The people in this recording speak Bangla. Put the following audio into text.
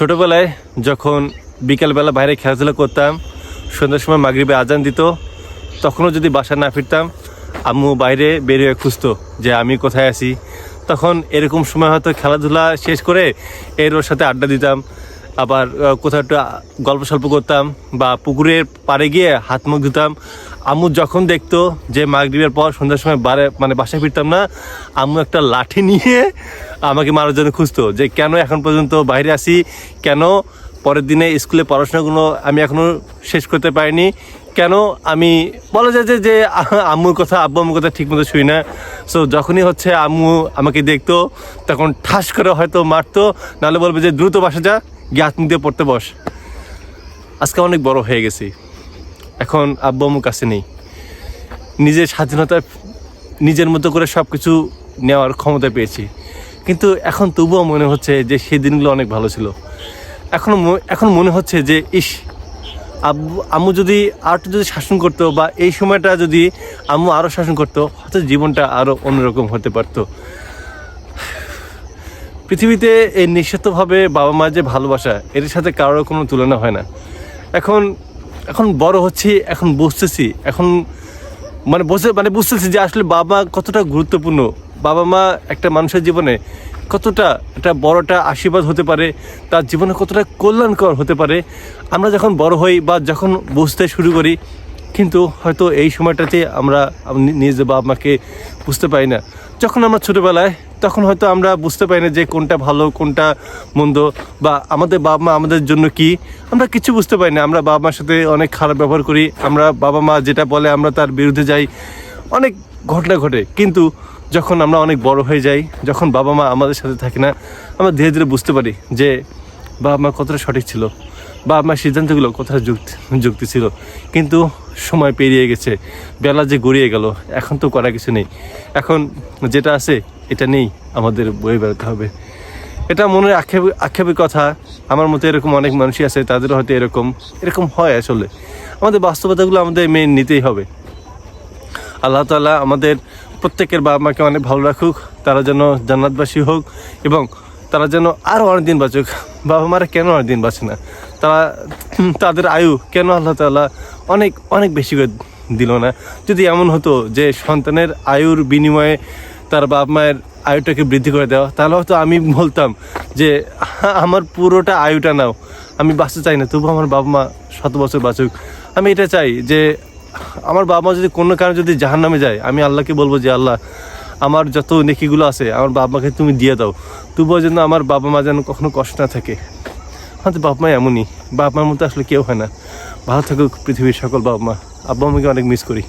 ছোটোবেলায় যখন বিকালবেলা বাইরে খেলাধুলা করতাম, সন্ধ্যার সময় মাগরিবে আজান দিত, তখনও যদি বাসা না ফিরতাম, আম্মু বাইরে বেরিয়ে খুঁজতো যে আমি কোথায় আছি। তখন এরকম সময় হয়তো খেলাধুলা শেষ করে এর ওর সাথে আড্ডা দিতাম, আবার কোথাও একটু গল্প সল্প করতাম বা পুকুরের পাড়ে গিয়ে হাত মুখ ধুতাম আম্মু যখন দেখতো যে মাগরিবের পর সন্ধ্যার সময় বারে মানে বাসায় ফিরতাম না, আম্মু একটা লাঠি নিয়ে আমাকে মারার জন্য খুঁজতো যে কেন এখন পর্যন্ত বাইরে আসি কেন পরের দিনে স্কুলে পড়াশোনাগুলো আমি এখনও শেষ করতে পারিনি, কেন আমি বলা যায় যে আম্মুর কথা, আব্বু আম্মুর কথা ঠিক মতো শুই না। সো যখনই হচ্ছে আম্মু আমাকে দেখতো, তখন ঠাস করে হয়তো মারতো, নাহলে বলবে যে, দ্রুত বাসা যা, গিয়ে দিয়ে পড়তে বস। আজকে অনেক বড় হয়ে গেছি। এখন আব্বু আম্মু কাছে নেই। নিজের স্বাধীনতা নিজের মতো করে সব কিছু নেওয়ার ক্ষমতা পেয়েছি। কিন্তু এখন তবুও মনে হচ্ছে যে সেই দিনগুলো অনেক ভালো ছিল। এখন এখন মনে হচ্ছে যে, ইস, আব্বু, আম্মু যদি আর একটু যদি শাসন করতো বা এই সময়টা যদি আম্মু আরও শাসন করতো, হয়তো জীবনটা আরও অন্যরকম হতে পারতো। পৃথিবীতে এই নিঃস্বার্থভাবে বাবা মা যে ভালোবাসা, এর সাথে কারোর কোনো তুলনা হয় না। এখন এখন বড় হচ্ছি, এখন বুঝতেছি, এখন মানে বসে মানে বুঝতেছি যে আসলে বাবা কতটা গুরুত্বপূর্ণ। বাবা মা একটা মানুষের জীবনে কতটা একটা বড়টা আশীর্বাদ হতে পারে, তার জীবনে কতটা কল্যাণকর হতে পারে। আমরা যখন বড় হই বা যখন বুঝতে শুরু করি কিন্তু হয়তো এই সময়টাতে আমরা আম- নিজের বাবা মাকে বুঝতে পারি না। যখন আমরা ছোটোবেলায়, তখন হয়তো আমরা বুঝতে পারি না যে কোনটা ভালো, কোনটা মন্দ, বা আমাদের বাবা মা আমাদের জন্য কি। আমরা কিছু বুঝতে পারি না। আমরা বাবা মার সাথে অনেক খারাপ ব্যবহার করি। আমরা বাবা মা যেটা বলে আমরা তার বিরুদ্ধে যাই। অনেক ঘটনা ঘটে। কিন্তু যখন আমরা অনেক বড় হয়ে যাই, যখন বাবা মা আমাদের সাথে থাকে না, আমরা ধীরে ধীরে বুঝতে পারি যে বাবা মা কতটা সঠিক ছিল। বাবা মার সিদ্ধান্তগুলো কতটা যুক্তি যুক্তি ছিল। কিন্তু সময় পেরিয়ে গেছে, বেলা যে গড়িয়ে গেল, এখন তো করা কিছু নেই। এখন যেটা আছে, এটা নেই আমাদের বয়ে বেড়াতে হবে। এটা মনের আক্ষেপ, আক্ষেপের কথা। আমার মতো এরকম অনেক মানুষই আছে, তাদের হয়তো এরকম এরকম হয় আসলে। আমাদের বাস্তবতাগুলো আমাদের মেনে নিতেই হবে। আল্লাহ তাআলা আমাদের প্রত্যেকের বাবা মাকে অনেক ভালো রাখুক, তারা যেন জান্নাতবাসী হোক এবং তারা যেন আরও অনেক দিন বাঁচুক। বাবা মারা কেন অনেক দিন বাঁচে না? তারা তাদের আয়ু কেন আল্লাহ তাআলা অনেক অনেক বেশি করে দিল না? যদি এমন হতো যে সন্তানের আয়ুর বিনিময়ে তার বাবা মায়ের আয়ুটাকে বৃদ্ধি করে দেওয়া, তাহলে হয়তো আমি বলতাম যে আমার পুরোটা আয়ুটা নাও। আমি বাঁচতে চাই না, তবু আমার বাবা মা শত বছর বাঁচুক। আমি এটা চাই যে, আমার বাবা মা যদি কোনো কারণে যদি জাহান নামে যায়, আমি আল্লাহকে বলব যে, আল্লাহ আমার যত নেকিগুলো আছে, আমার বাবা মাকে তুমি দিয়ে দাও। তবুও যেন আমার বাবা মা যেন কখনো কষ্ট না থাকে। আমাদের বাপ মা এমনই। বাপ মার মতো আসলে কেউ হয় না। ভালো থাকুক পৃথিবীর সকল বাবা মা আব্বা মাকে অনেক মিস করি।